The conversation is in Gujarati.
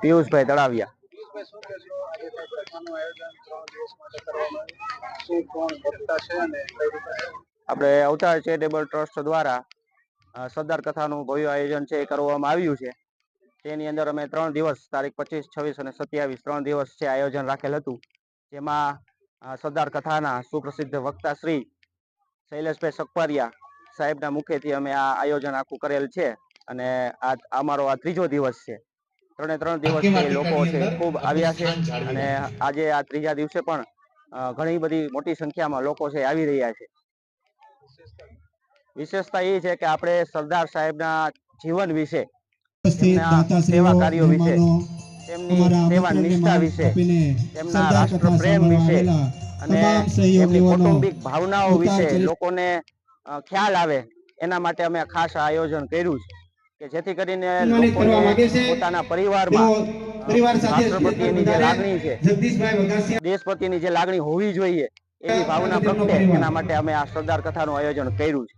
પિયુષભાઈ તળાવિયા. આપણે અવતાર ચેરિટેબલ ટ્રસ્ટ દ્વારા સરદાર કથાનું ભવ્ય આયોજન છે એ કરવામાં આવ્યું છે. તેની અંદર અમે ત્રણ દિવસ તારીખ પચીસ છવ્વીસ અને સત્યાવીસ ત્રણ દિવસ છે આયોજન રાખેલ હતું. જેમાં સરદાર કથાના સુપ્રસિદ્ધ વક્તા શ્રી શૈલેષભાઈ સકવારિયા સાહેબના મુખેથી અમે આ આયોજન આખું કરેલ છે. અને આ અમારો આ ત્રીજો દિવસ છે. ત્રણે ત્રણ દિવસથી લોકો છે ખૂબ આવ્યા છે અને આજે આ ત્રીજા દિવસે પણ ઘણી બધી મોટી સંખ્યામાં લોકો છે આવી રહ્યા છે. વિશેષતા એ છે કે આપણે સરદાર સાહેબના જીવન વિશે સેવા કાર્યો વિશે તેમની સેવા નિષ્ઠા વિશે તેમના રાષ્ટ્ર પ્રેમ વિશે અને એમની કૌટુંબિક ભાવનાઓ વિશે લોકોને ખ્યાલ આવે એના માટે અમે ખાસ આયોજન કર્યું છે. કે જેથી કરીને. પોતાના પરિવારમાં પરિવાર સાથે રાષ્ટ્રપતિની જે લાગણી છે દેશ પ્રત્યેની જે લાગણી હોવી જોઈએ એવી ભાવના પ્રગટે એના માટે અમે આ સરદાર કથાનું આયોજન કર્યું છે